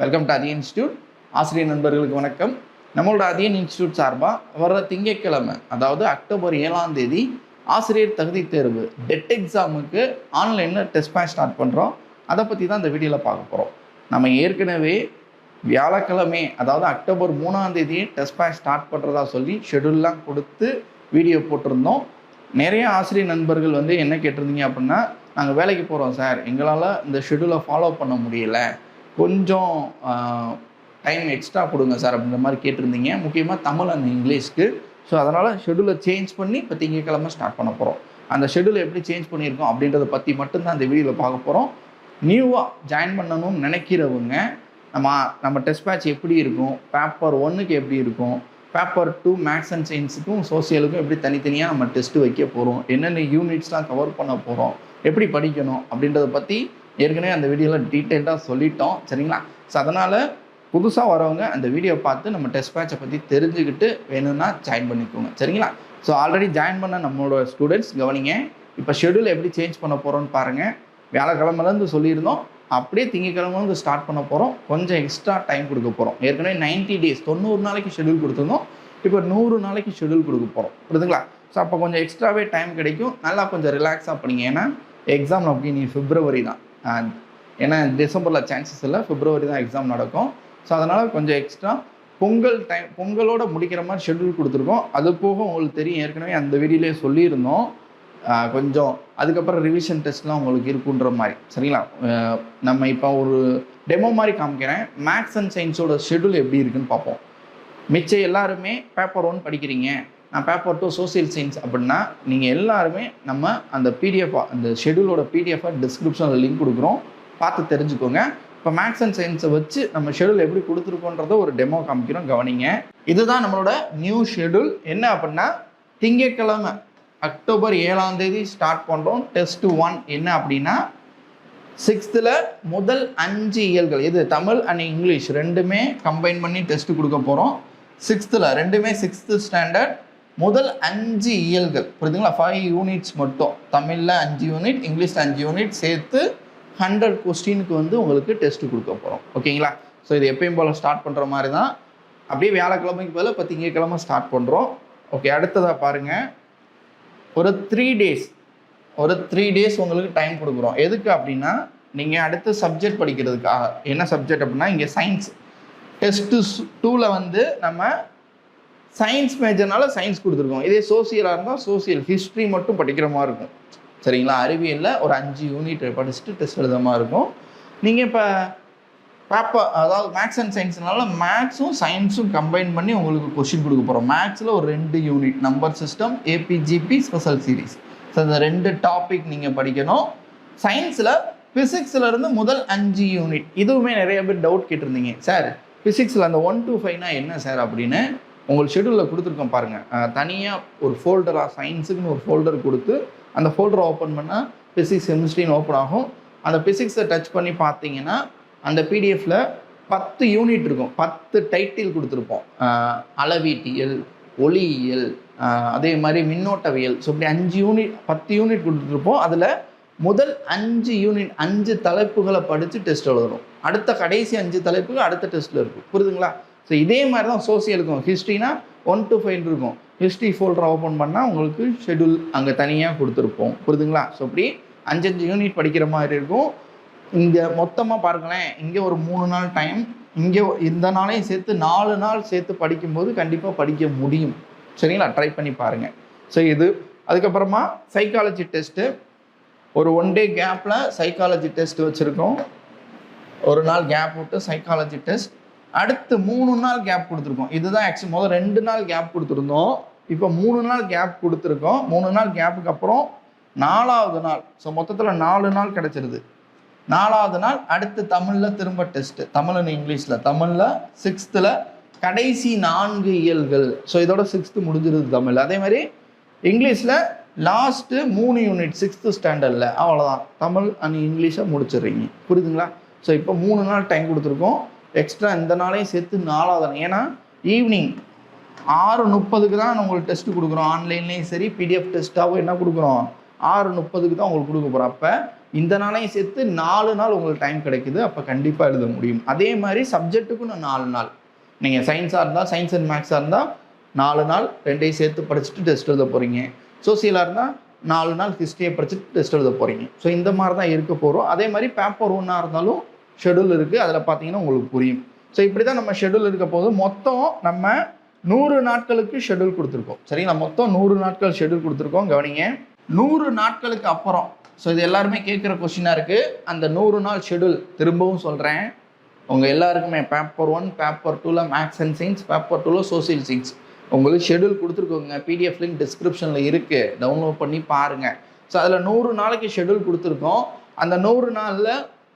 Welcome to Athiyan institute ஆசிரியர் நண்பர்களுக்கு வணக்கம். நம்மளோட அதியன் இன்ஸ்டியூட் சார்பாக வர்ற திங்கட்கிழமை அதாவது அக்டோபர் ஏழாம் தேதி ஆசிரியர் தகுதி தேர்வு டெட் எக்ஸாமுக்கு ஆன்லைனில் டெஸ்ட் பேட்ச் ஸ்டார்ட் பண்ணுறோம் அதை பற்றி தான் இந்த வீடியோவில் பார்க்க போகிறோம் நம்ம ஏற்கனவே வியாழக்கிழமை அதாவது அக்டோபர் மூணாம் தேதி டெஸ்ட் பேட்ச் ஸ்டார்ட் பண்ணுறதா சொல்லி ஷெடியூல்லாம் கொடுத்து வீடியோ போட்டிருந்தோம். நிறைய ஆசிரியர் நண்பர்கள் வந்து என்ன கேட்டிருந்தீங்க அப்படின்னா நாங்கள் வேலைக்கு போகிறோம் சார். எங்களால் இந்த ஷெடியூலை ஃபாலோ பண்ண முடியல. கொஞ்சம் டைம் எக்ஸ்ட்ரா கொடுங்க சார் அப்படின்ற மாதிரி கேட்டிருந்தீங்க. முக்கியமாக தமிழ் அண்ட் இங்கிலீஷ்க்கு. ஸோ அதனால் ஷெடியூலை சேஞ்ச் பண்ணி இப்போ திங்கக்கிழமை ஸ்டார்ட் பண்ண போகிறோம் அந்த ஷெடியூலை எப்படி சேஞ்ச் பண்ணியிருக்கோம் அப்படின்றத பற்றி மட்டும்தான் இந்த வீடியோவில் பார்க்க போகிறோம் நியூவாக ஜாயின் பண்ணணும்னு நினைக்கிறவங்க நம்ம நம்ம டெஸ்ட் பேட்ச் எப்படி இருக்கும்? பேப்பர் ஒன்றுக்கு எப்படி இருக்கும்? பேப்பர் டூ மேக்ஸ் அண்ட் சயின்ஸுக்கும் சோசியலுக்கும் எப்படி தனித்தனியாக நம்ம டெஸ்ட்டு வைக்க போகிறோம் என்னென்ன யூனிட்ஸ்லாம் கவர் பண்ண போகிறோம் எப்படி படிக்கணும்? அப்படின்றத பற்றி ஏற்கனவே அந்த வீடியோவில் டீட்டெயில்டாக சொல்லிட்டோம் சரிங்களா? ஸோ அதனால் புதுசாக வரவங்க அந்த வீடியோ பார்த்து நம்ம டெஸ்ட் பேட்சை பற்றி தெரிஞ்சுக்கிட்டு வேணும்னா ஜாயின் பண்ணிக்கோங்க சரிங்களா? ஸோ ஆல்ரெடி ஜாயின் பண்ண நம்மளோட ஸ்டூடெண்ட்ஸ் கவனிங்க இப்போ ஷெடியூல் எப்படி சேஞ்ச் பண்ண போகிறோம்னு பாருங்கள் வியாழக்கிழமைலேருந்து சொல்லியிருந்தோம் அப்படியே திங்கக்கிழமைலேருந்து ஸ்டார்ட் பண்ண போகிறோம் கொஞ்சம் எக்ஸ்ட்ரா டைம் கொடுக்க போகிறோம் ஏற்கனவே 90 டேஸ் தொண்ணூறு நாளைக்கு ஷெடியூல் கொடுத்துருந்தோம். இப்போ நூறு நாளைக்கு ஷெடியூல் கொடுக்க போகிறோம் புரியுதுங்களா? ஸோ அப்போ கொஞ்சம் எக்ஸ்ட்ராவே டைம் கிடைக்கும். நல்லா கொஞ்சம் ரிலாக்ஸாக பண்ணிங்க ஏன்னா எக்ஸாம் நமக்கு நீ பிப்ரவரி தான். ஏன்னா டிசம்பரில் சான்சஸ் இல்லை பிப்ரவரி தான் எக்ஸாம் நடக்கும். ஸோ அதனால் கொஞ்சம் எக்ஸ்ட்ரா பொங்கல் டைம் பொங்கலோட முடிக்கிற மாதிரி ஷெட்யூல் கொடுத்துருக்கோம். அது போக உங்களுக்கு தெரியும் ஏற்கனவே அந்த வீடியோலேயே சொல்லியிருந்தோம். கொஞ்சம் அதுக்கப்புறம் ரிவிஷன் டெஸ்ட்லாம் உங்களுக்கு இருக்குன்ற மாதிரி. சரிங்களா? நம்ம இப்போ ஒரு டெமோ மாதிரி காமிக்கிறேன். மேக்ஸ் அண்ட் சயின்ஸோட ஷெட்யூல் எப்படி இருக்குன்னு பார்ப்போம். மிச்சம் எல்லாருமே பேப்பர் ஒன் படிக்கிறீங்க. நான் பேப்பர் டூ சோசியல் சயின்ஸ் அப்படின்னா நீங்கள் எல்லாருமே நம்ம அந்த பிடிஎஃப் அந்த ஷெடியூலோட பிடிஎஃபை டிஸ்கிரிப்ஷனில் லிங்க் கொடுக்குறோம். பார்த்து தெரிஞ்சுக்கோங்க. இப்போ மேக்ஸ் அண்ட் சயின்ஸை வச்சு நம்ம ஷெடியூல் எப்படி கொடுத்துருக்கோன்றத ஒரு டெமோ காமிக்கிறோம். கவனிங்க. இதுதான் நம்மளோட நியூ ஷெடியூல் என்ன அப்படின்னா திங்கட்கிழமை அக்டோபர் ஏழாம் தேதி ஸ்டார்ட் பண்ணுறோம் டெஸ்ட் ஒன் என்ன அப்படின்னா சிக்ஸ்த்தில் முதல் அஞ்சு இயல்கள். இது தமிழ் அண்ட் இங்கிலீஷ் ரெண்டுமே கம்பைன் பண்ணி டெஸ்ட் கொடுக்க போகிறோம் சிக்ஸ்த்தில் ரெண்டுமே சிக்ஸ்த்து ஸ்டாண்டர்ட் முதல் அஞ்சு இயல்கள். புரியுதுங்களா? ஃபைவ் யூனிட்ஸ் மட்டும். தமிழில் அஞ்சு யூனிட் இங்கிலீஷில் அஞ்சு யூனிட் சேர்த்து ஹண்ட்ரட் கொஸ்டினுக்கு வந்து உங்களுக்கு டெஸ்ட்டு கொடுக்க போகிறோம் ஓகேங்களா? ஸோ இது எப்பயும் போல் ஸ்டார்ட் பண்ணுற மாதிரி தான் அப்படியே வியாழக்கிழமைக்கு பதில் இப்போ திங்கக்கிழமை ஸ்டார்ட் பண்ணுறோம் ஓகே அடுத்ததாக பாருங்கள் ஒரு த்ரீ டேஸ் ஒரு த்ரீ டேஸ் உங்களுக்கு டைம் கொடுக்குறோம். எதுக்கு அப்படின்னா நீங்கள் அடுத்த சப்ஜெக்ட் படிக்கிறதுக்காக. என்ன சப்ஜெக்ட் அப்படின்னா இங்கே சயின்ஸ் டெஸ்ட்டு டூவில் வந்து நம்ம சயின்ஸ் மேஜர்னால சயின்ஸ் கொடுத்துருக்கோம். இதே சோசியலாக இருந்தால் சோசியல் ஹிஸ்ட்ரி மட்டும் படிக்கிற மாதிரி இருக்கும். சரிங்களா? அறிவியலில் ஒரு அஞ்சு யூனிட் படிச்சுட்டு டெஸ்ட் எழுத மாதிரி இருக்கும். நீங்கள் இப்போ பேப்பர் அதாவது மேக்ஸ் அண்ட் சயின்ஸ்னால மேக்ஸும் சயின்ஸும் கம்பைன் பண்ணி உங்களுக்கு கொஷின் கொடுக்க போகிறோம் மேக்ஸில் ஒரு ரெண்டு unit number system AP GP special series so இந்த ரெண்டு டாபிக் நீங்கள் படிக்கணும். சயின்ஸில் ஃபிசிக்ஸ்லேருந்து முதல் அஞ்சு யூனிட் இதுவுமே நிறைய பேர் டவுட் கேட்டிருந்தீங்க. சார் ஃபிசிக்ஸில் அந்த ஒன் டூ ஃபைவ்னா என்ன சார் அப்படின்னு? உங்களுக்கு ஷெடியூலில் கொடுத்துருக்கோம் பாருங்கள் தனியாக ஒரு ஃபோல்டராக சயின்ஸுக்குன்னு ஒரு ஃபோல்டர் கொடுத்து அந்த ஃபோல்டரை ஓப்பன் பண்ணால் ஃபிசிக்ஸ் கெமிஸ்ட்ரின்னு ஓப்பன் ஆகும். அந்த ஃபிசிக்ஸை டச் பண்ணி பார்த்தீங்கன்னா அந்த பிடிஎஃப்பில் பத்து யூனிட் இருக்கும். பத்து டைட்டில் கொடுத்துருப்போம். அளவீட்டியல் ஒளியியல் அதே மாதிரி மின்னோட்டவியல். ஸோ இப்படி அஞ்சு யூனிட் பத்து யூனிட் கொடுத்துருப்போம். அதில் முதல் அஞ்சு யூனிட் அஞ்சு தலைப்புகளை படித்து டெஸ்ட் எழுதணும். அடுத்த கடைசி அஞ்சு தலைப்புகள் அடுத்த டெஸ்ட்டில் இருக்கும். புரியுதுங்களா? ஸோ இதே மாதிரி தான் சோசியலுக்கும் ஹிஸ்ட்ரினா ஒன் டு ஃபைவ் இருக்கும். ஹிஸ்ட்ரி ஃபோல்டர் ஓப்பன் பண்ணால் உங்களுக்கு ஷெட்யூல் அங்கே தனியாக கொடுத்துருப்போம். புரியுதுங்களா ஸோ இப்படி அஞ்சஞ்சு யூனிட் படிக்கிற மாதிரி இருக்கும். இங்கே மொத்தமாக பாருங்களேன். இங்கே ஒரு மூணு நாள் டைம் இங்கே இந்த நாளையும் சேர்த்து நாலு நாள் சேர்த்து படிக்கும்போது கண்டிப்பாக படிக்க முடியும். சரிங்களா? ட்ரை பண்ணி பாருங்கள் ஸோ இது. அதுக்கப்புறமா சைக்காலஜி டெஸ்ட்டு ஒரு ஒன் டே கேப்பில் சைக்காலஜி டெஸ்ட் வச்சுருக்கோம். ஒரு நாள் கேப் விட்டு சைக்காலஜி டெஸ்ட் அடுத்து மூணு நாள் கேப் கொடுத்துருக்கோம். இதுதான் ஆக்சுவலி முதல் ரெண்டு நாள் கேப் கொடுத்துருந்தோம். இப்போ மூணு நாள் கேப் கொடுத்துருக்கோம். மூணு நாள் கேப்புக்கு அப்புறம் நாலாவது நாள். ஸோ மொத்தத்தில் நாலு நாள் கிடச்சிருது. நாலாவது நாள் அடுத்து தமிழில் திரும்ப டெஸ்ட்டு தமிழ் and இங்கிலீஷில். தமிழில் சிக்ஸ்த்தில் கடைசி நான்கு இயல்கள். ஸோ இதோட சிக்ஸ்த்து முடிஞ்சிருது தமிழ். அதே மாதிரி இங்கிலீஷில் லாஸ்ட்டு மூணு யூனிட் சிக்ஸ்த்து ஸ்டாண்டர்டில் அவ்வளோதான் தமிழ் அண்ட் இங்கிலீஷை முடிச்சிடுறீங்க. புரியுதுங்களா? ஸோ இப்போ மூணு நாள் டைம் கொடுத்துருக்கோம். எக்ஸ்ட்ரா இந்த நாளையும் சேர்த்து நாலாவது நாள். ஏன்னா ஈவினிங் ஆறு முப்பதுக்கு தான் உங்களுக்கு டெஸ்ட் கொடுக்குறோம். ஆன்லைன்லேயும் சரி பிடிஎஃப் டெஸ்ட்டாகவும் என்ன கொடுக்குறோம்? ஆறு முப்பதுக்கு தான் உங்களுக்கு கொடுக்க போகிறோம் அப்போ இந்த நாளையும் சேர்த்து நாலு நாள் உங்களுக்கு டைம் கிடைக்குது. அப்போ கண்டிப்பாக எழுத முடியும். அதே மாதிரி சப்ஜெக்ட்டுக்கும் நான் நாலு நாள். நீங்கள் சயின்ஸாக இருந்தால் சயின்ஸ் அண்ட் மேக்ஸாக இருந்தால் நாலு நாள் ரெண்டையும் சேர்த்து படிச்சுட்டு டெஸ்ட் எழுத போகிறீங்க சோசியலாக இருந்தால் நாலு நாள் ஹிஸ்ட்ரியை படிச்சுட்டு டெஸ்ட் எழுத போகிறீங்க ஸோ இந்த மாதிரி தான் இருக்க போகிறோம் அதே மாதிரி பேப்பர் ஒன்றா இருந்தாலும் ஷெடியூல் இருக்குது அதில் பார்த்தீங்கன்னா உங்களுக்கு புரியும். ஸோ இப்படி தான் நம்ம ஷெடியூல் இருக்க போது மொத்தம் நம்ம நூறு நாட்களுக்கு ஷெடியூல் கொடுத்துருக்கோம். சரிங்களா? மொத்தம் நூறு நாட்கள் ஷெடியூல் கொடுத்துருக்கோம். கவனிங்க. நூறு நாட்களுக்கு அப்புறம் ஸோ இது எல்லாருமே கேட்குற கொஸ்டினாக இருக்குது அந்த நூறு நாள் ஷெடியூல் திரும்பவும் சொல்கிறேன் உங்கள் எல்லாருக்குமே பேப்பர் ஒன் பேப்பர் டூவில் மேக்ஸ் அண்ட் சயின்ஸ் பேப்பர் டூவில் சோசியல் சயின்ஸ் உங்களுக்கு ஷெடியூல் கொடுத்துருக்கோங்க. பிடிஎஃப் லிங்க் டிஸ்கிரிப்ஷனில் இருக்குது டவுன்லோட் பண்ணி பாருங்கள் ஸோ அதில் நூறு நாளைக்கு ஷெடியூல் கொடுத்துருக்கோம். அந்த நூறு நாளில்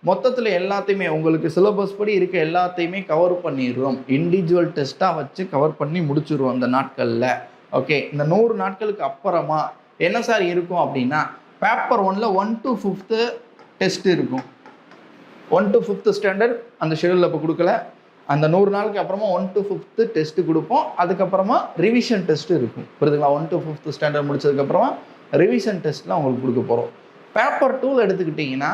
மொத்தத்தில் எல்லாத்தையுமே உங்களுக்கு சிலபஸ் படி இருக்க எல்லாத்தையுமே கவர் பண்ணிடுறோம். இண்டிவிஜுவல் டெஸ்ட்டாக வச்சு கவர் பண்ணி முடிச்சிடுவோம் அந்த நாட்களில். ஓகே இந்த நூறு நாட்களுக்கு அப்புறமா என்ன சார் இருக்கும் அப்படின்னா பேப்பர் ஒன்ல ஒன் டு ஃபிஃப்த்து டெஸ்ட் இருக்கும். ஒன் டு ஃபிஃப்த்து ஸ்டாண்டர்ட் அந்த ஷெடியூலில் இப்போ கொடுக்கல. அந்த நூறு நாளுக்கு அப்புறமா ஒன் டு ஃபிஃப்த்து டெஸ்ட்டு கொடுப்போம். அதுக்கப்புறமா ரிவிஷன் டெஸ்ட் இருக்கும். புரியுதுங்களா? ஒன் டு ஃபிஃப்த்து ஸ்டாண்டர்ட் முடிச்சதுக்கப்புறமா ரிவிஷன் டெஸ்ட்லாம் உங்களுக்கு கொடுக்க போகிறோம் பேப்பர் டூவில் எடுத்துக்கிட்டிங்கன்னா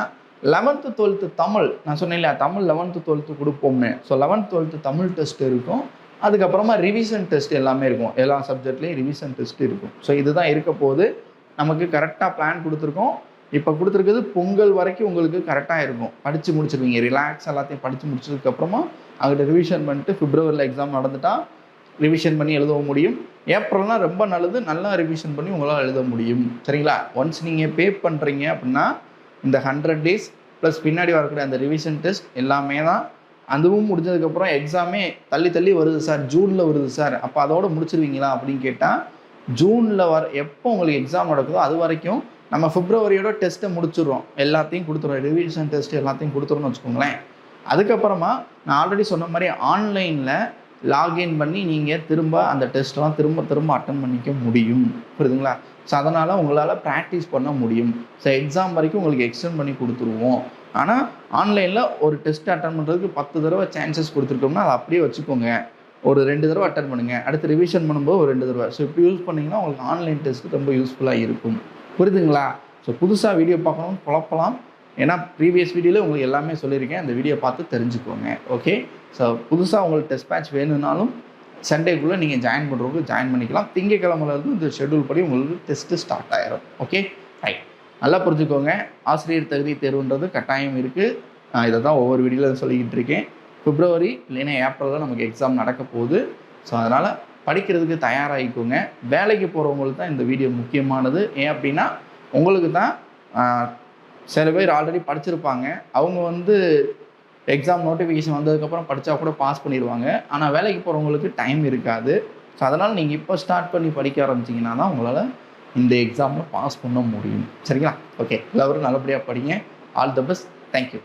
லெவன்த்து டுவெல்த்து தமிழ். நான் சொன்னேன் இல்லையா Tamil eleventh twelfth கொடுப்போம்னு. So eleventh twelfth Tamil test இருக்கும். அதுக்கப்புறமா ரிவிஷன் டெஸ்ட் எல்லாமே இருக்கும். எல்லா சப்ஜெக்ட்லேயும் ரிவிஷன் டெஸ்ட் இருக்கும். ஸோ இதுதான் இருக்க போது நமக்கு கரெக்டாக பிளான் கொடுத்துருக்கோம். இப்போ கொடுத்துருக்குது பொங்கல் வரைக்கும் உங்களுக்கு கரெக்டாக இருக்கும். படித்து முடிச்சிருவீங்க. ரிலாக்ஸ் எல்லாத்தையும் படித்து முடிச்சதுக்கப்புறமா அங்கிட்ட ரிவிஷன் பண்ணிட்டு பிப்ரவரியில் எக்ஸாம் நடந்துட்டால் ரிவிஷன் பண்ணி எழுதவும் முடியும். ஏப்ரல்னால் ரொம்ப நல்லது. நல்லா ரிவிஷன் பண்ணி உங்களால் எழுத முடியும். சரிங்களா? ஒன்ஸ் நீங்கள் பே பண்ணுறீங்க அப்படின்னா இந்த ஹண்ட்ரட் டேஸ் ப்ளஸ் பின்னாடி வரக்கூடிய அந்த ரிவிஷன் டெஸ்ட் எல்லாமே தான். அதுவும் முடிஞ்சதுக்கப்புறம் எக்ஸாமே தள்ளி தள்ளி வருது சார் ஜூனில் வருது சார் அப்போ அதோட முடிச்சிருவீங்களா அப்படின்னு கேட்டால் ஜூனில் வர எப்போ உங்களுக்கு எக்ஸாம் நடக்குதோ அது வரைக்கும் நம்ம பிப்ரவரியோட டெஸ்ட்டை முடிச்சிடுறோம். எல்லாத்தையும் கொடுத்துருவோம் ரிவிஷன் டெஸ்ட் எல்லாத்தையும் கொடுத்துருன்னு வச்சுக்கோங்களேன். அதுக்கப்புறமா நான் ஆல்ரெடி சொன்ன மாதிரி ஆன்லைனில் லாகின் பண்ணி நீங்கள் திரும்ப அந்த டெஸ்ட்லாம் திரும்ப திரும்ப அட்டன் பண்ணிக்க முடியும். புரியுதுங்களா? ஸோ அதனால் உங்களால் ப்ராக்டிஸ் பண்ண முடியும். ஸோ எக்ஸாம் வரைக்கும் உங்களுக்கு எக்ஸ்டெண்ட் பண்ணி கொடுத்துருவோம். ஆனால் ஆன்லைனில் ஒரு டெஸ்ட் அட்டன் பண்ணுறதுக்கு பத்து தடவை சான்சஸ் கொடுத்துருக்கோம்னா அதை அப்படியே வச்சுக்கோங்க. ஒரு ரெண்டு தடவை அட்டன் பண்ணுங்கள் அடுத்து ரிவிஷன் பண்ணும்போது ஒரு ரெண்டு தடவை. ஸோ இப்படி யூஸ் பண்ணிங்கன்னா உங்களுக்கு ஆன்லைன் டெஸ்ட் ரொம்ப யூஸ்ஃபுல்லாக இருக்கும். புரியுதுங்களா? ஸோ புதுசாக வீடியோ பார்க்கணும் குழப்பலாம். ஏன்னா ப்ரீவியஸ் வீடியோவில் உங்களுக்கு எல்லாமே சொல்லியிருக்கேன். அந்த வீடியோ பார்த்து தெரிஞ்சுக்கோங்க. ஓகே ஸோ புதுசாக உங்களுக்கு டெஸ்ட் பேட்ச் வேணும்னாலும் சண்டேக்குள்ளே நீங்கள் ஜாயின் பண்ணுறவங்க ஜாயின் பண்ணிக்கலாம். திங்கக்கிழமையிலேருந்து இந்த ஷெட்யூல் படி உங்களுக்கு டெஸ்ட்டு ஸ்டார்ட் ஆயிரும். ஓகே ரைட் நல்லா புரிஞ்சுக்கோங்க. ஆசிரியர் தகுதி தேர்வுன்றது கட்டாயம் இருக்குது இதை தான் ஒவ்வொரு வீடியோவில் சொல்லிக்கிட்டு இருக்கேன். பிப்ரவரி இல்லைன்னா ஏப்ரலில் நமக்கு எக்ஸாம் நடக்க போகுது. ஸோ அதனால் படிக்கிறதுக்கு தயாராகிக்கோங்க. வேலைக்கு போகிறவங்களுக்கு தான் இந்த வீடியோ முக்கியமானது. ஏன் அப்படின்னா உங்களுக்கு தான் சில பேர் ஆல்ரெடி படிச்சிருப்பாங்க. அவங்க வந்து எக்ஸாம் நோட்டிஃபிகேஷன் வந்ததுக்கப்புறம் படித்தா கூட பாஸ் பண்ணிடுவாங்க. ஆனால் வேலைக்கு போகிறவங்களுக்கு டைம் இருக்காது. ஸோ அதனால் நீங்கள் இப்போ ஸ்டார்ட் பண்ணி படிக்க ஆரம்பிச்சிங்கன்னா தான் உங்களால் இந்த எக்ஸாமில் பாஸ் பண்ண முடியும். சரிங்களா? ஓகே எல்லோரும் நல்லபடியாக படிங்க. All the best thank you